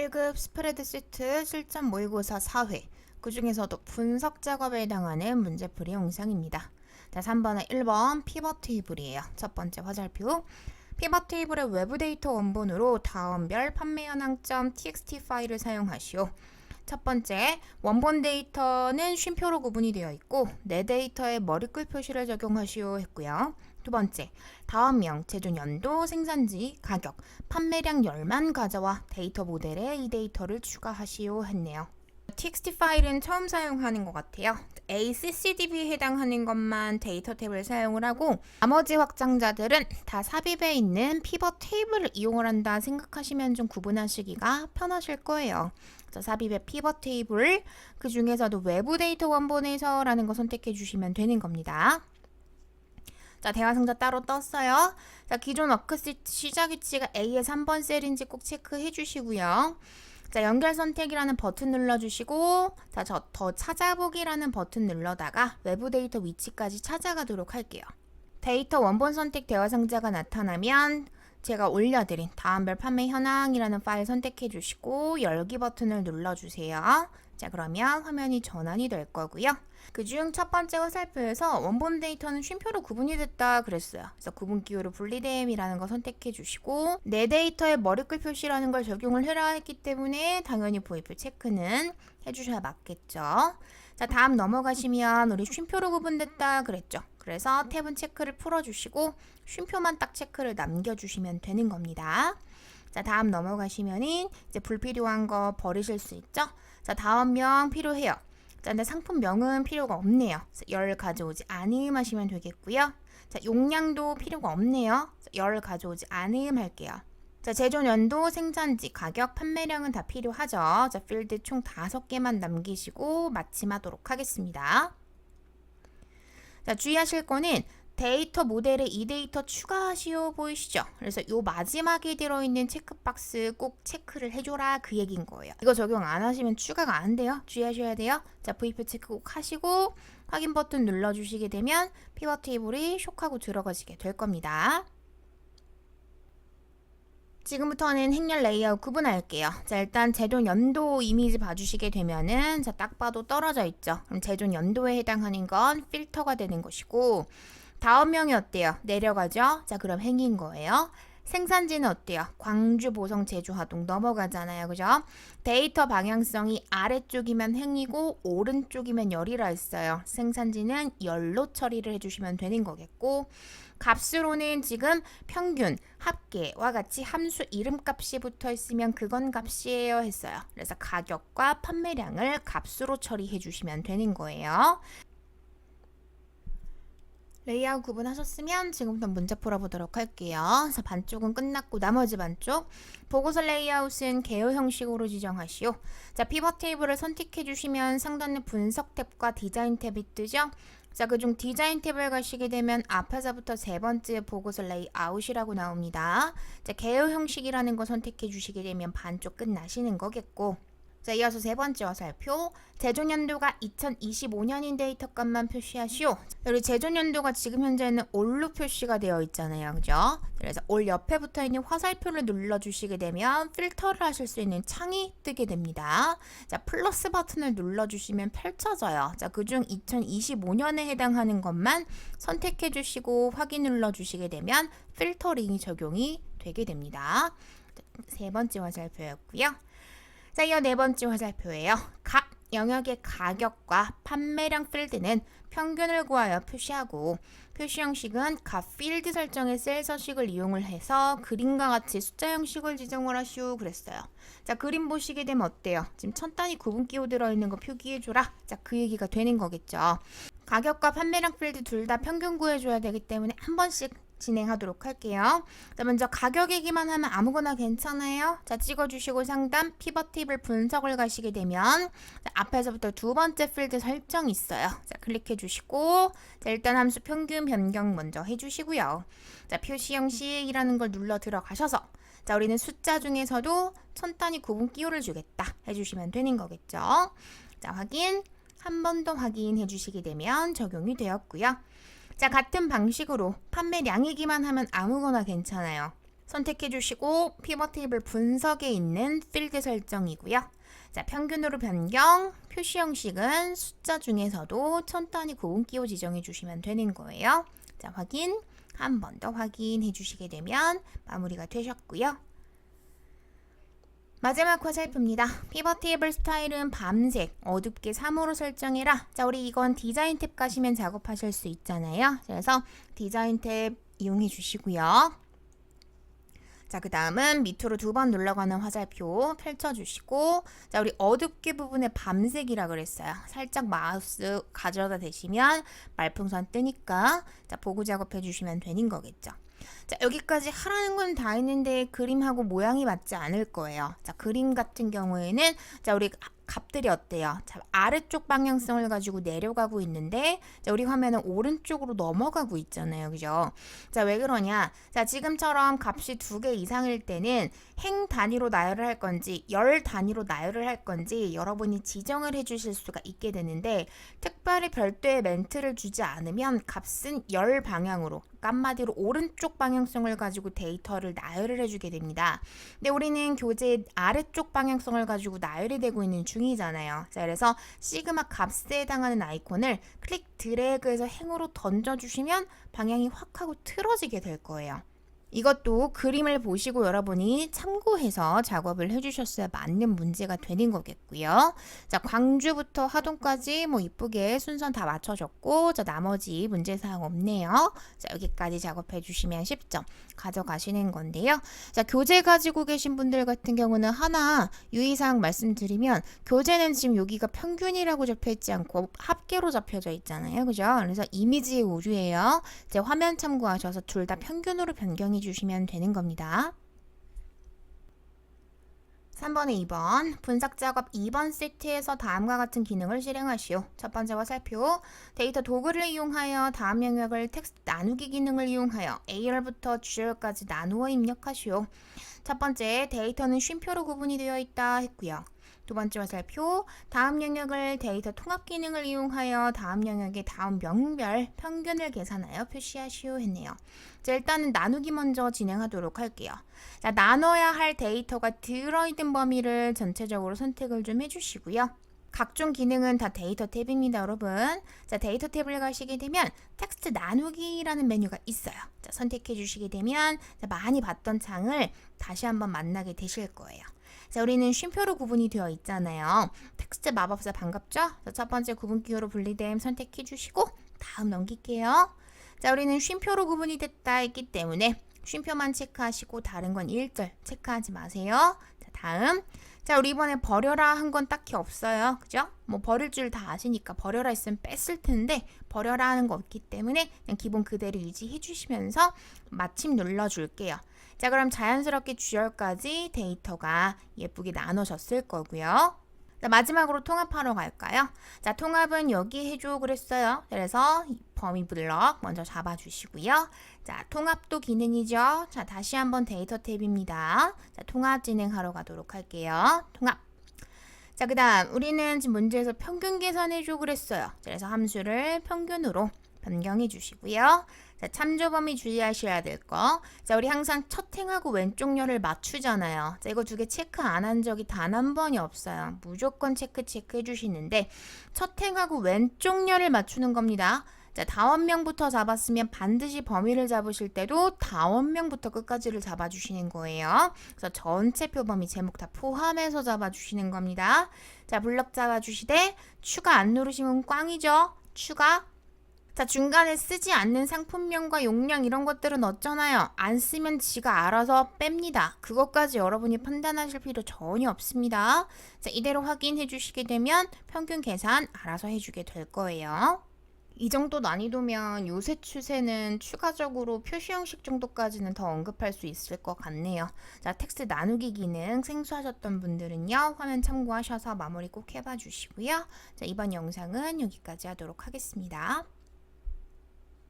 1급 스프레드 시트 실전 모의고사 4회 그 중에서도 분석 작업에 해당하는 문제풀이 영상입니다. 자, 3번에 1번 피벗 테이블이에요. 첫 번째 화살표 피벗 테이블의 외부 데이터 원본으로 다음별 판매 현황점 txt 파일을 사용하시오. 첫 번째, 원본 데이터는 쉼표로 구분이 되어 있고 내 데이터에 머리글 표시를 적용하시오 했고요. 두 번째, 다음명, 제조 연도, 생산지, 가격, 판매량 열만 가져와 데이터 모델에 이 데이터를 추가하시오 했네요. txt 파일은 처음 사용하는 것 같아요. ACCDB에 해당하는 것만 데이터 탭을 사용을 하고 나머지 확장자들은 다 삽입에 있는 피벗 테이블을 이용을 한다 생각하시면 좀 구분하시기가 편하실 거예요. 자, 삽입의 피벗 테이블 그 중에서도 외부 데이터 원본에서라는 거 선택해 주시면 되는 겁니다. 자, 대화 상자 따로 떴어요. 자, 기존 워크시트 시작 위치가 A의 3번 셀인지 꼭 체크해 주시고요. 자, 연결 선택이라는 버튼 눌러주시고, 자, 저 더 찾아보기라는 버튼 눌러다가 외부 데이터 위치까지 찾아가도록 할게요. 데이터 원본 선택 대화 상자가 나타나면 제가 올려드린 다음별 판매 현황이라는 파일 선택해 주시고 열기 버튼을 눌러주세요. 자, 그러면 화면이 전환이 될 거고요. 그 중 첫 번째 화살표에서 원본 데이터는 쉼표로 구분이 됐다 그랬어요. 그래서 구분 기호를 분리됨이라는 거 선택해 주시고 내 데이터에 머리글 표시라는 걸 적용을 해라 했기 때문에 당연히 보이표 체크는 해주셔야 맞겠죠. 자, 다음 넘어가시면 우리 쉼표로 구분됐다 그랬죠. 그래서 탭은 체크를 풀어주시고 쉼표만 딱 체크를 남겨주시면 되는 겁니다. 자, 다음 넘어가시면은 이제 불필요한 거 버리실 수 있죠. 자, 다음 명 필요해요. 자, 근데 상품명은 필요가 없네요. 열 가져오지 않음 하시면 되겠고요. 자, 용량도 필요가 없네요. 열 가져오지 않음 할게요. 자, 제조 연도, 생산지, 가격, 판매량은 다 필요하죠. 자, 필드 총 다섯 개만 남기시고 마침하도록 하겠습니다. 자, 주의하실 거는 데이터 모델에 이 데이터 추가하시오 보이시죠? 그래서 요 마지막에 들어있는 체크박스 꼭 체크를 해줘라 그 얘기인 거예요. 이거 적용 안 하시면 추가가 안 돼요. 주의하셔야 돼요. 자, V표 체크 꼭 하시고 확인 버튼 눌러주시게 되면 피벗 테이블이 쇽하고 들어가지게 될 겁니다. 지금부터는 행렬 레이아웃 구분할게요. 자, 일단 제존 연도 이미지 봐주시게 되면은 자, 딱 봐도 떨어져 있죠. 그럼 제존 연도에 해당하는 건 필터가 되는 것이고 다음 명이 어때요? 내려가죠? 자, 그럼 행인 거예요. 생산지는 어때요? 광주, 보성, 제주, 하동 넘어가잖아요. 그죠? 데이터 방향성이 아래쪽이면 행이고 오른쪽이면 열이라 했어요. 생산지는 열로 처리를 해주시면 되는 거겠고 값으로는 지금 평균, 합계와 같이 함수 이름값이 붙어 있으면 그건 값이에요 했어요. 그래서 가격과 판매량을 값으로 처리해 주시면 되는 거예요. 레이아웃 구분하셨으면 지금부터 문제 풀어보도록 할게요. 그래서 반쪽은 끝났고 나머지 반쪽 보고서 레이아웃은 개요 형식으로 지정하시오. 자 피벗 테이블을 선택해 주시면 상단에 분석 탭과 디자인 탭이 뜨죠. 자 그중 디자인 탭을 가시게 되면 앞에서부터 세 번째 보고서 레이아웃이라고 나옵니다. 자 개요 형식이라는 거 선택해 주시게 되면 반쪽 끝나시는 거겠고 자, 이어서 세 번째 화살표. 제조년도가 2025년인 데이터 값만 표시하시오. 여기 제조년도가 지금 현재는 올로 표시가 되어 있잖아요. 그죠? 그래서 올 옆에 붙어 있는 화살표를 눌러 주시게 되면 필터를 하실 수 있는 창이 뜨게 됩니다. 자, 플러스 버튼을 눌러 주시면 펼쳐져요. 자, 그중 2025년에 해당하는 것만 선택해 주시고 확인 눌러 주시게 되면 필터링이 적용이 되게 됩니다. 세 번째 화살표였고요. 자, 이어 네 번째 화살표예요. 각 영역의 가격과 판매량 필드는 평균을 구하여 표시하고 표시 형식은 각 필드 설정의 셀 서식을 이용을 해서 그림과 같이 숫자 형식을 지정을 하시오 그랬어요. 자, 그림 보시게 되면 어때요? 지금 천 단위 구분 끼워 들어있는 거 표기해줘라. 자, 그 얘기가 되는 거겠죠. 가격과 판매량 필드 둘 다 평균 구해줘야 되기 때문에 한 번씩 진행하도록 할게요. 자, 먼저 가격 얘기만 하면 아무거나 괜찮아요. 자, 찍어주시고 상단 피벗 팁을 분석을 가시게 되면 자, 앞에서부터 두 번째 필드 설정 있어요. 자, 클릭해 주시고 자, 일단 함수 평균 변경 먼저 해주시고요. 자, 표시 형식이라는 걸 눌러 들어가셔서 자, 우리는 숫자 중에서도 천 단위 구분 끼호를 주겠다 해주시면 되는 거겠죠. 자, 확인. 한 번 더 확인해 주시게 되면 적용이 되었고요. 자, 같은 방식으로 판매량이기만 하면 아무거나 괜찮아요. 선택해 주시고 피벗 테이블 분석에 있는 필드 설정이고요. 자, 평균으로 변경, 표시 형식은 숫자 중에서도 천 단위 구분기호 지정해 주시면 되는 거예요. 자, 확인. 한 번 더 확인해 주시게 되면 마무리가 되셨고요. 마지막 화살표입니다. 피벗 테이블 스타일은 밤색, 어둡게 3호로 설정해라. 자, 우리 이건 디자인 탭 가시면 작업하실 수 있잖아요. 그래서 디자인 탭 이용해 주시고요. 자, 그 다음은 밑으로 두 번 눌러가는 화살표 펼쳐주시고, 자, 우리 어둡게 부분에 밤색이라 그랬어요. 살짝 마우스 가져다 대시면 말풍선 뜨니까, 자, 보고 작업해 주시면 되는 거겠죠. 자, 여기까지 하라는 건다 했는데 그림하고 모양이 맞지 않을 거예요. 자, 그림 같은 경우에는, 자, 우리 값들이 어때요? 자, 아래쪽 방향성을 가지고 내려가고 있는데, 자, 우리 화면은 오른쪽으로 넘어가고 있잖아요. 그죠? 자, 왜 그러냐? 자, 지금처럼 값이 두 개 이상일 때는 행 단위로 나열을 할 건지, 열 단위로 나열을 할 건지 여러분이 지정을 해 주실 수가 있게 되는데, 특별히 별도의 멘트를 주지 않으면 값은 열 방향으로, 깜마디로 오른쪽 방향성을 가지고 데이터를 나열을 해주게 됩니다. 근데 우리는 교재 아래쪽 방향성을 가지고 나열이 되고 있는 중 이잖아요. 자, 그래서 시그마 값에 해당하는 아이콘을 클릭 드래그해서 행으로 던져주시면 방향이 확 하고 틀어지게 될 거예요. 이것도 그림을 보시고 여러분이 참고해서 작업을 해주셨어야 맞는 문제가 되는 거겠고요. 자, 광주부터 하동까지 뭐 이쁘게 순서 다 맞춰졌고, 자, 나머지 문제사항 없네요. 자, 여기까지 작업해 주시면 10점 가져가시는 건데요. 자, 교재 가지고 계신 분들 같은 경우는 하나 유의사항 말씀드리면, 교재는 지금 여기가 평균이라고 적혀 있지 않고 합계로 잡혀져 있잖아요. 그죠? 그래서 이미지의 오류예요. 이제 화면 참고하셔서 둘 다 평균으로 변경 해 주시면 되는 겁니다. 3번에 2번 분석 작업 2번 세트에서 다음과 같은 기능을 실행하시오. 첫 번째 화살표 데이터 도구를 이용하여 다음 영역을 텍스트 나누기 기능을 이용하여 A열부터 G열까지 나누어 입력하시오. 첫 번째 데이터는 쉼표로 구분이 되어 있다 했고요. 두 번째 화살표 다음 영역을 데이터 통합 기능을 이용하여 다음 영역의 다음 명별 평균을 계산하여 표시하시오 했네요. 자, 일단은 나누기 먼저 진행하도록 할게요. 자, 나눠야 할 데이터가 들어있는 범위를 전체적으로 선택을 좀 해주시고요. 각종 기능은 다 데이터 탭입니다, 여러분. 자, 데이터 탭을 가시게 되면 텍스트 나누기라는 메뉴가 있어요. 자, 선택해 주시게 되면 자, 많이 봤던 창을 다시 한번 만나게 되실 거예요. 자, 우리는 쉼표로 구분이 되어 있잖아요. 텍스트 마법사 반갑죠? 자, 첫 번째 구분 기호로 분리됨 선택해 주시고 다음 넘길게요. 자, 우리는 쉼표로 구분이 됐다 했기 때문에 쉼표만 체크하시고 다른 건 1절 체크하지 마세요. 자, 다음. 자, 우리 이번에 버려라 한 건 딱히 없어요. 그죠? 뭐 버릴 줄 다 아시니까 버려라 했으면 뺐을 텐데 버려라 하는 거 없기 때문에 그냥 기본 그대로 유지해 주시면서 마침 눌러 줄게요. 자, 그럼 자연스럽게 주열까지 데이터가 예쁘게 나눠졌을 거고요. 자, 마지막으로 통합하러 갈까요? 자, 통합은 여기 해줘 그랬어요. 그래서 범위 블럭 먼저 잡아주시고요. 자, 통합도 기능이죠. 자, 다시 한번 데이터 탭입니다. 자, 통합 진행하러 가도록 할게요. 통합. 자, 그 다음 우리는 지금 문제에서 평균 계산해줘 그랬어요. 그래서 함수를 평균으로 변경해 주시고요. 자, 참조 범위 주의하셔야 될 거. 자, 우리 항상 첫 행하고 왼쪽 열을 맞추잖아요. 자, 이거 두 개 체크 안 한 적이 단 한 번이 없어요. 무조건 체크 체크 해 주시는데 첫 행하고 왼쪽 열을 맞추는 겁니다. 자, 다원명부터 잡았으면 반드시 범위를 잡으실 때도 다원명부터 끝까지를 잡아주시는 거예요. 그래서 전체 표범위 제목 다 포함해서 잡아주시는 겁니다. 자, 블럭 잡아주시되 추가 안 누르시면 꽝이죠. 추가 자, 중간에 쓰지 않는 상품명과 용량 이런 것들은 어쩌나요? 안 쓰면 지가 알아서 뺍니다. 그것까지 여러분이 판단하실 필요 전혀 없습니다. 자, 이대로 확인해 주시게 되면 평균 계산 알아서 해주게 될 거예요. 이 정도 난이도면 요새 추세는 추가적으로 표시 형식 정도까지는 더 언급할 수 있을 것 같네요. 자, 텍스트 나누기 기능 생소하셨던 분들은요, 화면 참고하셔서 마무리 꼭 해봐 주시고요. 자, 이번 영상은 여기까지 하도록 하겠습니다.